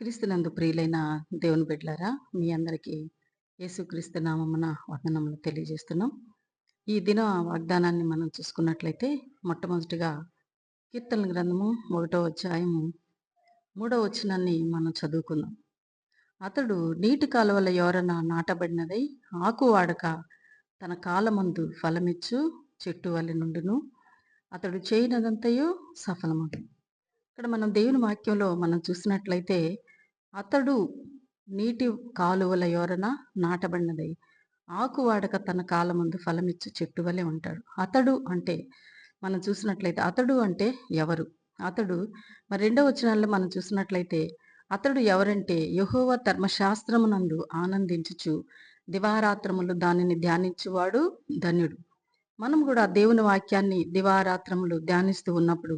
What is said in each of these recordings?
క్రీస్తునందు ప్రియులైన దేవుని బిడ్డలారా మీ అందరికీ యేసుక్రీస్తు నామమున వందనములు తెలియజేస్తున్నాం. ఈ దిన వాగ్దానాన్ని మనం చూసుకున్నట్లయితే మొట్టమొదటిగా కీర్తన గ్రంథము ఒకటో అధ్యాయము మూడో వచనాన్ని మనం చదువుకుందాం. అతడు నీటి కాలువల ఎవరన నాటబడినదై ఆకు వాడక తన కాలమందు ఫలమిచ్చు చెట్టు వలె నుండును. అతడు చేయనదంతయో సఫలమగు ఇక్కడ మనం దేవుని వాక్యంలో మనం చూసినట్లయితే అతడు నీటి కాలువల యోరన నాటబడినదై. ఆకు వాడక తన కాలమందు ఫలమిచ్చు చెట్టు వలె ఉంటాడు. అతడు అంటే మనం చూసినట్లయితే అతడు అంటే ఎవరు? అతడు మరి రెండవ వచనాల్లో మనం చూసినట్లయితే అతడు ఎవరంటే యహోవ ధర్మశాస్త్రమునందు ఆనందించుచు దివారాత్రములు దానిని ధ్యానించువాడు ధన్యుడు. మనం కూడా దేవుని వాక్యాన్ని దివారాత్రములు ధ్యానిస్తూ ఉన్నప్పుడు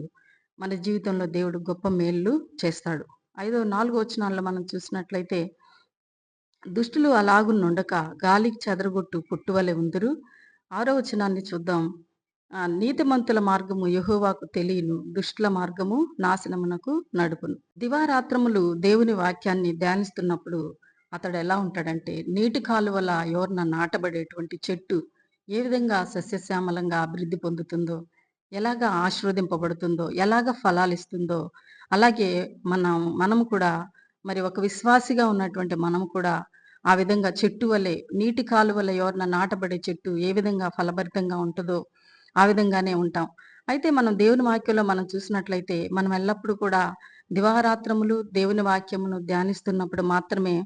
మన జీవితంలో దేవుడు గొప్ప మేళ్ళు చేస్తాడు. ఐదో నాలుగో వచనాల్లో మనం చూసినట్లయితే దుష్టులు అలాగునుండక గాలికి చెదరగొట్టు పుట్టువలె ఉందరు. ఆరో వచనాన్ని చూద్దాం. నీతిమంతుల మార్గము యహోవాకు తెలియను దుష్టుల మార్గము నాశనమునకు నడుపును. దివారాత్రములు దేవుని వాక్యాన్ని ధ్యానిస్తున్నప్పుడు అతడు ఎలా ఉంటాడంటే నీటి కాలువల ఎవరిన నాటబడేటువంటి చెట్టు ఏ విధంగా సస్యశ్యామలంగా అభివృద్ధి పొందుతుందో ఎలాగ ఆశీర్వదింపబడుతుందో ఎలాగ ఫలాలు ఇస్తుందో అలాగే మనం మనము కూడా మరి ఒక విశ్వాసిగా ఉన్నటువంటి మనము కూడా ఆ విధంగా చెట్టు వలె నీటి కాలువల ఎవరిన నాటబడే చెట్టు ఏ విధంగా ఫలభరితంగా ఉంటుందో ఆ విధంగానే ఉంటాం. అయితే మనం దేవుని వాక్యంలో మనం చూసినట్లయితే మనం ఎల్లప్పుడూ కూడా దివారాత్రములు దేవుని వాక్యమును ధ్యానిస్తున్నప్పుడు మాత్రమే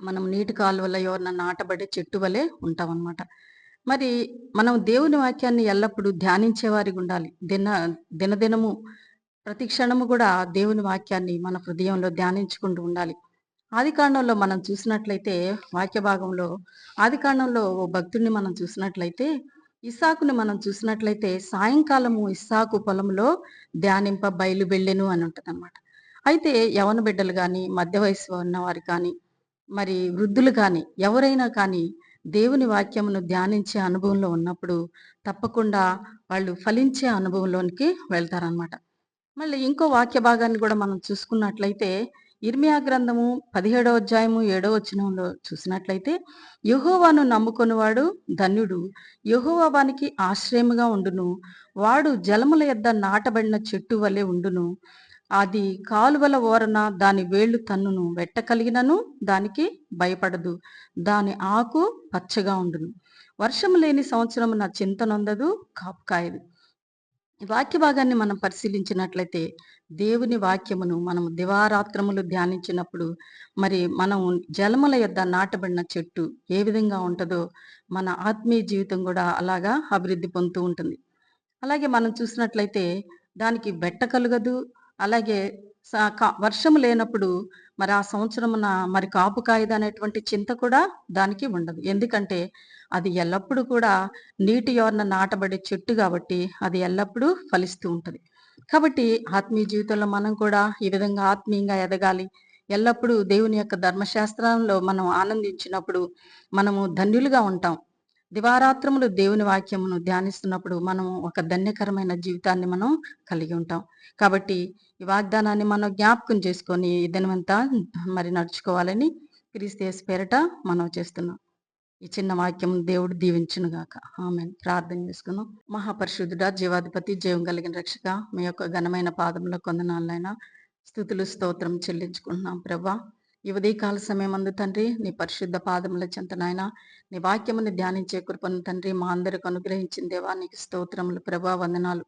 మనం నీటి కాలువల ఎవరిన నాటబడే చెట్టు వలె ఉంటాం అనమాట మరి మనం దేవుని వాక్యాన్ని ఎల్లప్పుడూ ధ్యానించేవారికి ఉండాలి. దిన దినదినము ప్రతి క్షణము కూడా దేవుని వాక్యాన్ని మన హృదయంలో ధ్యానించుకుంటూ ఉండాలి. ఆది కాండంలో మనం చూసినట్లయితే వాక్య భాగంలో ఆది కాండంలో ఓ భక్తుడిని మనం చూసినట్లయితే ఇస్సాకుని మనం చూసినట్లయితే సాయంకాలము ఇస్సాకు పొలంలో ధ్యానింప బయలుబెళ్ళెను అని ఉంటుంది అనమాట అయితే యవన బిడ్డలు కానీ మధ్య వయసు ఉన్నవారు కానీ మరి వృద్ధులు కానీ ఎవరైనా కానీ దేవుని వాక్యమును ధ్యానించే అనుభవంలో ఉన్నప్పుడు తప్పకుండా వాళ్ళు ఫలించే అనుభవంలోనికి వెళ్తారనమాట మళ్ళీ ఇంకో వాక్య భాగాన్ని కూడా మనం చూసుకున్నట్లయితే ఇర్మియా గ్రంథము పదిహేడవ అధ్యాయము ఏడవ వచనంలో చూసినట్లయితే యహోవాను నమ్ముకొనివాడు ధన్యుడు. యహోవానికి ఆశ్రయముగా ఉండును. వాడు జలముల యొద్ద నాటబడిన చెట్టు వలె ఉండును. అది కాలువల ఓరన దాని వేళ్ళు తన్నును. వెట్టకలిగినను దానికి భయపడదు. దాని ఆకు పచ్చగా ఉండును. వర్షము లేని సంవత్సరం నా చింతనొందదు కాపుకాయదు కాపు కాయదు. ఈ వాక్య భాగాన్ని మనం పరిశీలించినట్లయితే దేవుని వాక్యమును మనం దివారాత్రములు ధ్యానించినప్పుడు మరి మనం జలముల యొద్ద నాటబడిన చెట్టు ఏ విధంగా ఉంటుందో మన ఆత్మీయ జీవితం కూడా అలాగా అభివృద్ధి పొందుతూ ఉంటుంది. అలాగే మనం చూసినట్లయితే దానికి బెట్ట కలగదు అలాగే వర్షం లేనప్పుడు మరి ఆ సంవత్సరమున మరి కాపు కాయదు అనేటువంటి చింత కూడా దానికి ఉండదు. ఎందుకంటే అది ఎల్లప్పుడూ కూడా నీటి యోర్న నాటబడే చెట్టు కాబట్టి అది ఎల్లప్పుడూ ఫలిస్తూ ఉంటుంది. కాబట్టి ఆత్మీయ జీవితంలో మనం కూడా ఈ విధంగా ఆత్మీయంగా ఎదగాలి. ఎల్లప్పుడూ దేవుని యొక్క ధర్మశాస్త్రంలో మనం ఆనందించినప్పుడు మనము ధన్యులుగా ఉంటాం. దివారాత్రములు దేవుని వాక్యమును ధ్యానిస్తున్నప్పుడు మనం ఒక ధన్యకరమైన జీవితాన్ని మనం కలిగి ఉంటాం. కాబట్టి ఈ వాగ్దానాన్ని మనం జ్ఞాపకం చేసుకొని దినమంతా మరి నడుచుకోవాలని క్రీస్తేస్ పేరట మనం చేస్తున్నాం. ఈ చిన్న వాక్యం దేవుడు దీవించునుగాక. ఆమె ప్రార్థన చేసుకున్నాం మహాపరిశుద్ధుడ జీవాధిపతి జీవం కలిగిన రక్షక మీ యొక్క ఘనమైన పాదంలో కొందనాలైనా స్థుతులు స్తోత్రం చెల్లించుకుంటున్నాం. ప్రభా ఈ ఉదయకాల సమయం అందు తండ్రి నీ పరిశుద్ధ పాదముల చెంత నాయన నీ వాక్యముని ధ్యానించే కృపను తండ్రి మా అందరికి అనుగ్రహించిన దేవా నీకు స్తోత్రములు. ప్రభా వందనాలు.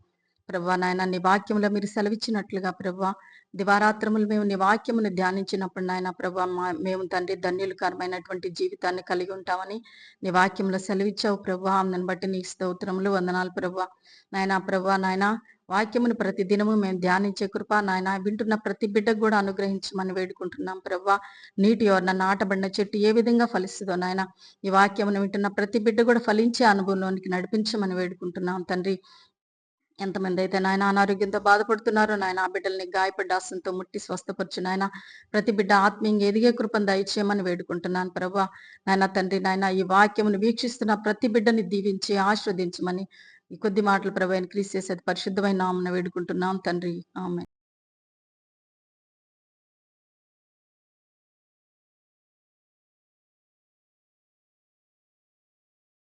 ప్రభా నాయన నీ వాక్యంలో మీరు సెలవిచ్చినట్లుగా ప్రభా దివారాత్రములు మేము నీ వాక్యమును ధ్యానించినప్పుడు నాయన ప్రభా మా మేము తండ్రి ధన్యులకరమైనటువంటి జీవితాన్ని కలిగి ఉంటామని నీ వాక్యంలో సెలవిచ్చావు ప్రభా. అందుని బట్టి నీ స్తోత్రములు వందనాలు ప్రభా. నాయన ప్రభా నాయన వాక్యమును ప్రతి దినము మేము ధ్యానించే కృప. నాయన వింటున్న ప్రతి బిడ్డకు కూడా అనుగ్రహించమని వేడుకుంటున్నాం ప్రవ్వా. నీటి ఎవరిన నాటబడిన చెట్టు ఏ విధంగా ఫలిస్తుందో నాయన. ఈ వాక్యమును వింటున్న ప్రతి బిడ్డ కూడా ఫలించే అనుభవంలోనికి నడిపించమని వేడుకుంటున్నాం తండ్రి. ఎంతమంది అయితే నాయన అనారోగ్యంతో బాధపడుతున్నారో నాయన ఆ బిడ్డల్ని గాయపడ్డ ఆశంతో ముట్టి స్వస్థపరచు నాయన ప్రతి బిడ్డ ఆత్మీయంగా ఎదిగే కృపను దయచేయమని వేడుకుంటున్నాను ప్రభా నాయన తండ్రి నాయన ఈ వాక్యమును వీక్షిస్తున్న ప్రతి బిడ్డని దీవించి ఆస్వాదించమని ఈ కొద్ది మాటలు ప్రభు చేసేది పరిశుద్ధమైన నామన వేడుకుంటున్నాం తండ్రి. ఆమె